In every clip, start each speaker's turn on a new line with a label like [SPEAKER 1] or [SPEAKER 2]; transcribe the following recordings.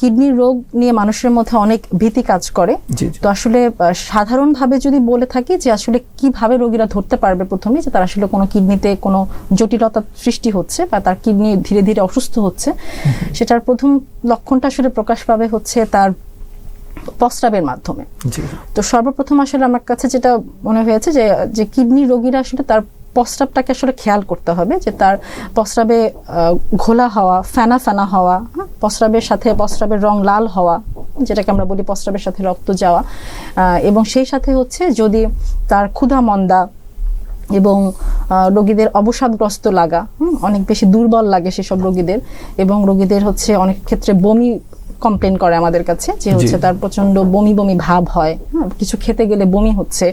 [SPEAKER 1] কিডনির রোগ নিয়ে মানুষের মধ্যে অনেক ভীতি কাজ করে। তো আসলে সাধারণভাবে যদি বলে থাকি যে আসলে কীভাবে রোগীরা ধরতে পারবে প্রথমে যে তার আসলে কোনো কিডনিতে কোনো জটিলতা সৃষ্টি হচ্ছে বা তার কিডনি ধীরে ধীরে অসুস্থ হচ্ছে সেটার প্রথম লক্ষণটা আসলে প্রকাশ পাবে হচ্ছে তার প্রস্রাবের মাধ্যমে। তো সর্বপ্রথম আসলে আমার কাছে যেটা মনে হয়েছে যে যে কিডনি রোগীরা আসলে তার প্রস্রাবটাকে আসলে খেয়াল করতে হবে যে তার প্রস্রাবে ঘোলা হওয়া ফেনা ফেনা হওয়া হ্যাঁ, প্রস্রাবের সাথে প্রস্রাবের রং লাল হওয়া যেটাকে আমরা বলি প্রস্রাবের সাথে রক্ত যাওয়া এবং সেই সাথে হচ্ছে যদি তার ক্ষুধা মন্দা এবং রোগীদের অবসাদগ্রস্ত লাগা হুম, অনেক বেশি দুর্বল লাগে সেসব রোগীদের এবং রোগীদের হচ্ছে অনেক ক্ষেত্রে বমি কমপ্লেন করে আমাদের কাছে যে হচ্ছে তার প্রচণ্ড বমি বমি ভাব হয় হ্যাঁ, কিছু খেতে গেলে বমি হচ্ছে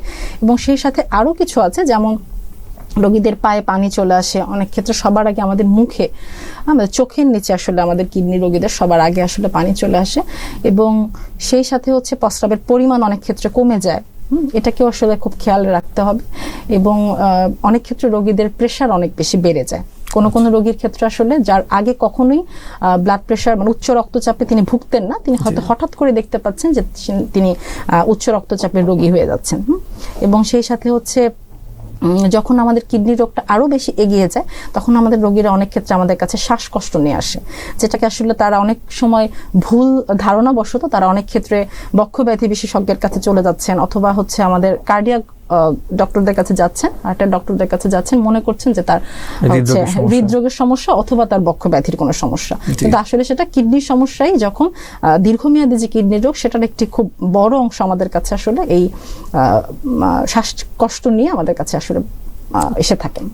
[SPEAKER 1] এবং সেই সাথে আরও কিছু আছে যেমন রোগীদের পায়ে পানি চলে আসে। অনেক ক্ষেত্রে সবার আগে আমাদের মুখে আমাদের চোখের নিচে আসলে আমাদের কিডনি রোগীদের সবার আগে আসলে পানি চলে আসে। এবং সেই সাথে হচ্ছে প্রস্রাবের পরিমাণ অনেক ক্ষেত্রে কমে যায়। হুম, এটাকেও আসলে খুব খেয়াল রাখতে হবে। এবং অনেক ক্ষেত্রে রোগীদের প্রেশার অনেক বেশি বেড়ে যায়। কোনো কোনো রোগীর ক্ষেত্রে আসলে যার আগে কখনোই ব্লাড প্রেশার মানে উচ্চ রক্তচাপে তিনি ভুগতেন না তিনি হয়তো হঠাৎ করে দেখতে পাচ্ছেন যে তিনি উচ্চ রক্তচাপের রোগী হয়ে যাচ্ছেন। এবং সেই সাথে হচ্ছে যখন আমাদের কিডনি রোগটা আরও বেশি এগিয়ে যায়, তখন আমাদের রোগীরা অনেক ক্ষেত্রে আমাদের কাছে শ্বাসকষ্ট নিয়ে আসে। যেটাকে আসলে তারা অনেক সময় ভুল ধারণাবশত তারা অনেক ক্ষেত্রে বক্ষব্যাধি বিশেষজ্ঞের কাছে চলে যাচ্ছেন, অথবা হচ্ছে আমাদের কার্ডিয়াক ডক্টরদের কাছে যাচ্ছেন একটা ডক্টরদের কাছে যাচ্ছেন মনে করছেন যে তার হচ্ছে
[SPEAKER 2] হৃদরোগের সমস্যা।
[SPEAKER 1] অথবা তার বক্ষ ব্যাধির কোনো সমস্যা। কিন্তু আসলে সেটা কিডনির সমস্যাই যখন দীর্ঘমেয়াদী যে কিডনি রোগ সেটার একটি খুব বড় অংশ আমাদের কাছে আসলে এই শ্বাসকষ্ট নিয়ে আমাদের কাছে আসলে আহ, এসে থাকেন